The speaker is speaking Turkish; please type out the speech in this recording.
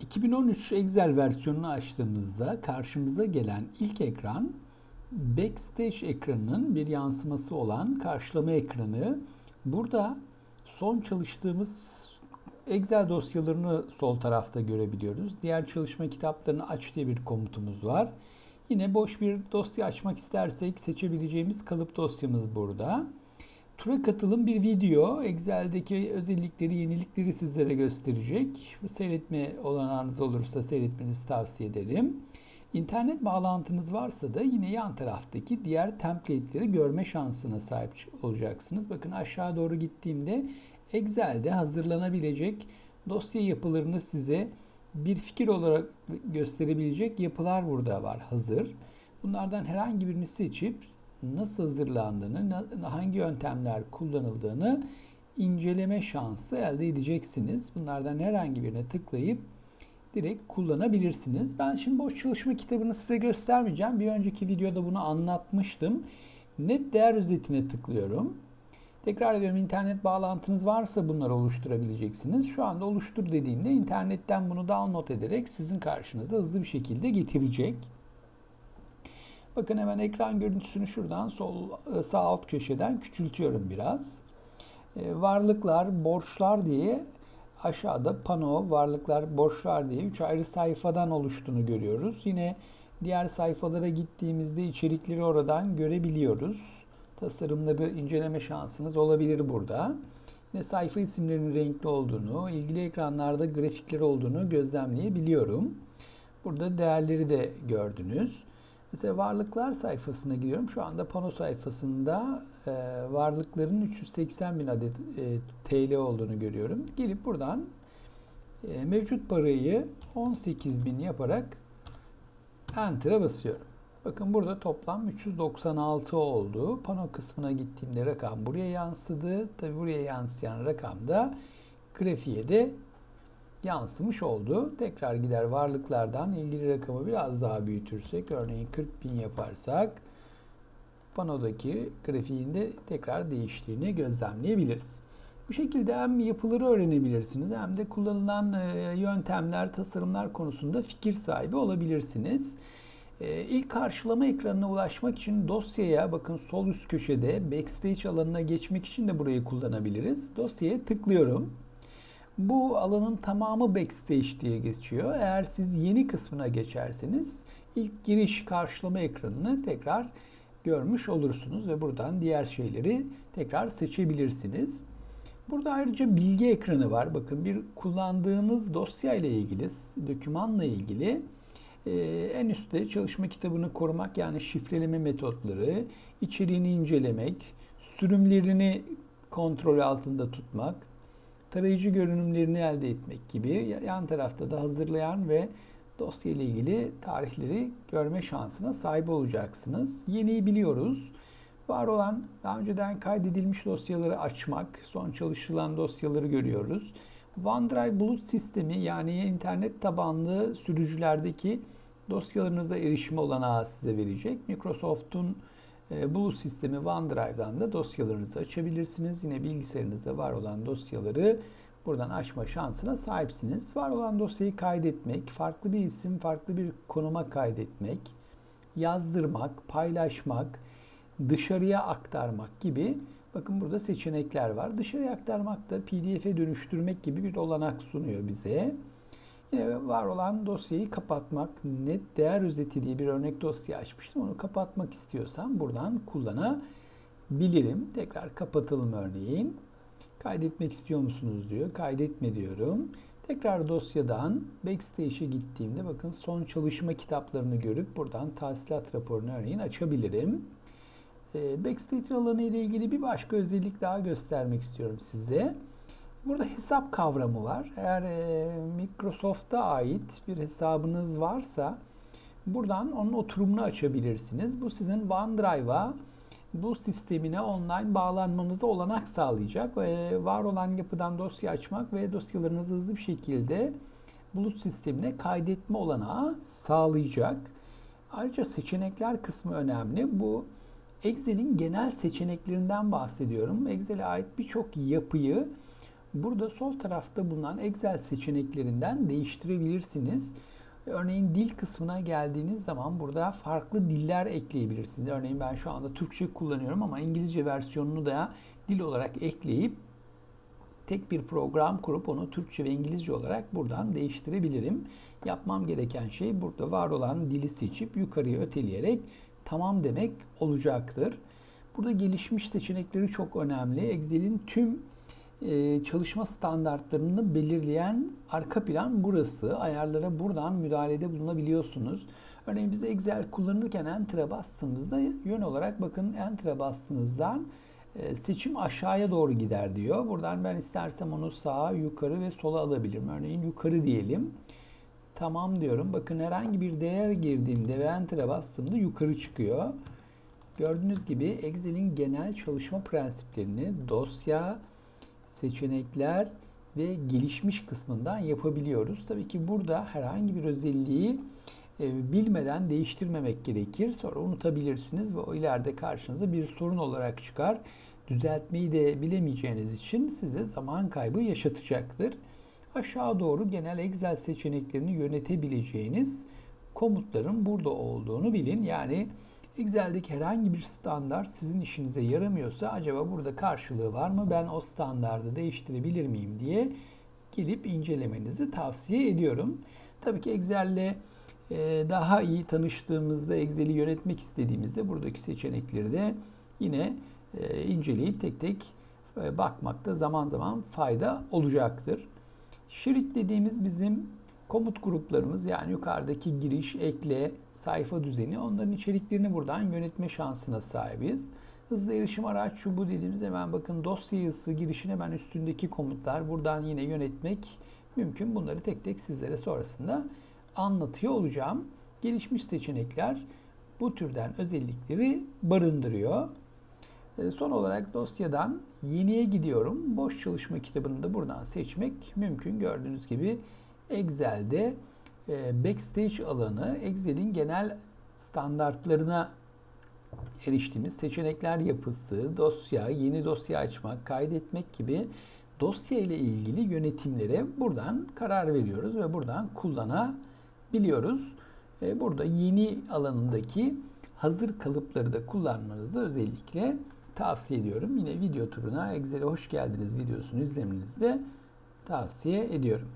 2013 Excel versiyonunu açtığımızda karşımıza gelen ilk ekran Backstage ekranının bir yansıması olan karşılama ekranı. Burada son çalıştığımız Excel dosyalarını sol tarafta görebiliyoruz. Diğer çalışma kitaplarını aç diye bir komutumuz var. Yine boş bir dosya açmak istersek seçebileceğimiz kalıp dosyamız burada. Tura katılım bir video. Excel'deki özellikleri, yenilikleri sizlere gösterecek. Seyretme olanağınız olursa seyretmenizi tavsiye ederim. İnternet bağlantınız varsa da yine yan taraftaki diğer template'leri görme şansına sahip olacaksınız. Bakın aşağı doğru gittiğimde Excel'de hazırlanabilecek dosya yapılarını size bir fikir olarak gösterebilecek yapılar burada var hazır. Bunlardan herhangi birini seçip nasıl hazırlandığını, hangi yöntemler kullanıldığını inceleme şansı elde edeceksiniz. Bunlardan herhangi birine tıklayıp direkt kullanabilirsiniz. Ben şimdi boş çalışma kitabını size göstermeyeceğim. Bir önceki videoda bunu anlatmıştım. Net değer özetine tıklıyorum. Tekrar ediyorum internet bağlantınız varsa bunları oluşturabileceksiniz. Şu anda oluştur dediğimde internetten bunu download ederek sizin karşınıza hızlı bir şekilde getirecek. Bakın hemen ekran görüntüsünü şuradan sol e, sağ alt köşeden küçültüyorum biraz. E, varlıklar, borçlar diye aşağıda pano, varlıklar, borçlar diye üç ayrı sayfadan oluştuğunu görüyoruz. Yine diğer sayfalara gittiğimizde içerikleri oradan görebiliyoruz. Tasarımları inceleme şansınız olabilir burada. Yine sayfa isimlerinin renkli olduğunu, ilgili ekranlarda grafikleri olduğunu gözlemleyebiliyorum. Burada değerleri de gördünüz. Mesela varlıklar sayfasına giriyorum. Şu anda pano sayfasında e, varlıkların 380 bin adet e, TL olduğunu görüyorum. Gelip buradan e, mevcut parayı 18 bin yaparak Enter'a basıyorum. Bakın burada toplam 396 oldu. Pano kısmına gittiğimde rakam buraya yansıdı. Tabi buraya yansıyan rakam da grafiğe de yansımış oldu. Tekrar gider varlıklardan ilgili rakamı biraz daha büyütürsek örneğin 40 bin yaparsak panodaki grafiğinde tekrar değiştiğini gözlemleyebiliriz. Bu şekilde hem yapıları öğrenebilirsiniz hem de kullanılan yöntemler, tasarımlar konusunda fikir sahibi olabilirsiniz. İlk karşılama ekranına ulaşmak için dosyaya bakın sol üst köşede backstage alanına geçmek için de burayı kullanabiliriz. Dosyaya tıklıyorum. Bu alanın tamamı backstage diye geçiyor. Eğer siz yeni kısmına geçerseniz ilk giriş karşılama ekranını tekrar görmüş olursunuz ve buradan diğer şeyleri tekrar seçebilirsiniz. Burada ayrıca bilgi ekranı var. Bakın bir kullandığınız dosya ile ilgili, dokümanla ilgili e, en üstte çalışma kitabını korumak yani şifreleme metotları, içeriğini incelemek, sürümlerini kontrol altında tutmak, tarayıcı görünümlerini elde etmek gibi yan tarafta da hazırlayan ve dosya ile ilgili tarihleri görme şansına sahip olacaksınız. Yeniyi biliyoruz. Var olan daha önceden kaydedilmiş dosyaları açmak, son çalışılan dosyaları görüyoruz. OneDrive bulut sistemi yani internet tabanlı sürücülerdeki dosyalarınıza erişim olanağı size verecek. Microsoft'un bulut sistemi OneDrive'dan da dosyalarınızı açabilirsiniz. Yine bilgisayarınızda var olan dosyaları buradan açma şansına sahipsiniz. Var olan dosyayı kaydetmek, farklı bir isim, farklı bir konuma kaydetmek, yazdırmak, paylaşmak, dışarıya aktarmak gibi bakın burada seçenekler var. Dışarıya aktarmak da PDF'e dönüştürmek gibi bir olanak sunuyor bize. Yine var olan dosyayı kapatmak, net değer özeti diye bir örnek dosya açmıştım. Onu kapatmak istiyorsam buradan kullanabilirim. Tekrar kapatalım örneğin. Kaydetmek istiyor musunuz diyor. Kaydetme diyorum. Tekrar dosyadan Backstage'e gittiğimde bakın son çalışma kitaplarını görüp buradan tahsilat raporunu örneğin açabilirim. Ee, Backstage alanı ile ilgili bir başka özellik daha göstermek istiyorum size. Burada hesap kavramı var. Eğer e, Microsoft'a ait bir hesabınız varsa buradan onun oturumunu açabilirsiniz. Bu sizin OneDrive'a bu sistemine online bağlanmanıza olanak sağlayacak. ve var olan yapıdan dosya açmak ve dosyalarınızı hızlı bir şekilde bulut sistemine kaydetme olanağı sağlayacak. Ayrıca seçenekler kısmı önemli. Bu Excel'in genel seçeneklerinden bahsediyorum. Excel'e ait birçok yapıyı burada sol tarafta bulunan Excel seçeneklerinden değiştirebilirsiniz. Örneğin dil kısmına geldiğiniz zaman burada farklı diller ekleyebilirsiniz. Örneğin ben şu anda Türkçe kullanıyorum ama İngilizce versiyonunu da dil olarak ekleyip tek bir program kurup onu Türkçe ve İngilizce olarak buradan değiştirebilirim. Yapmam gereken şey burada var olan dili seçip yukarıya öteleyerek tamam demek olacaktır. Burada gelişmiş seçenekleri çok önemli. Excel'in tüm e, çalışma standartlarını belirleyen arka plan burası. Ayarlara buradan müdahalede bulunabiliyorsunuz. Örneğin biz Excel kullanırken Enter'a bastığımızda yön olarak bakın Enter'a bastığınızdan e, seçim aşağıya doğru gider diyor. Buradan ben istersem onu sağa, yukarı ve sola alabilirim. Örneğin yukarı diyelim. Tamam diyorum. Bakın herhangi bir değer girdiğimde ve Enter'a bastığımda yukarı çıkıyor. Gördüğünüz gibi Excel'in genel çalışma prensiplerini dosya, seçenekler ve gelişmiş kısmından yapabiliyoruz. Tabii ki burada herhangi bir özelliği e, bilmeden değiştirmemek gerekir. Sonra unutabilirsiniz ve o ileride karşınıza bir sorun olarak çıkar. Düzeltmeyi de bilemeyeceğiniz için size zaman kaybı yaşatacaktır. Aşağı doğru genel Excel seçeneklerini yönetebileceğiniz komutların burada olduğunu bilin. Yani Excel'deki herhangi bir standart sizin işinize yaramıyorsa acaba burada karşılığı var mı? Ben o standardı değiştirebilir miyim diye gelip incelemenizi tavsiye ediyorum. Tabii ki Excel'le e, daha iyi tanıştığımızda, Excel'i yönetmek istediğimizde buradaki seçenekleri de yine e, inceleyip tek tek e, bakmakta zaman zaman fayda olacaktır. Şerit dediğimiz bizim komut gruplarımız yani yukarıdaki giriş, ekle, sayfa düzeni onların içeriklerini buradan yönetme şansına sahibiz. Hızlı erişim araç çubuğu dediğimiz hemen bakın dosya yazısı girişine hemen üstündeki komutlar buradan yine yönetmek mümkün. Bunları tek tek sizlere sonrasında anlatıyor olacağım. Gelişmiş seçenekler bu türden özellikleri barındırıyor. E, son olarak dosyadan yeniye gidiyorum. Boş çalışma kitabını da buradan seçmek mümkün. Gördüğünüz gibi Excel'de e, backstage alanı Excel'in genel standartlarına eriştiğimiz seçenekler yapısı, dosya, yeni dosya açmak, kaydetmek gibi dosya ile ilgili yönetimlere buradan karar veriyoruz ve buradan kullanabiliyoruz. E, burada yeni alanındaki hazır kalıpları da kullanmanızı özellikle tavsiye ediyorum. Yine video turuna Excel'e hoş geldiniz videosunu izlemenizi de tavsiye ediyorum.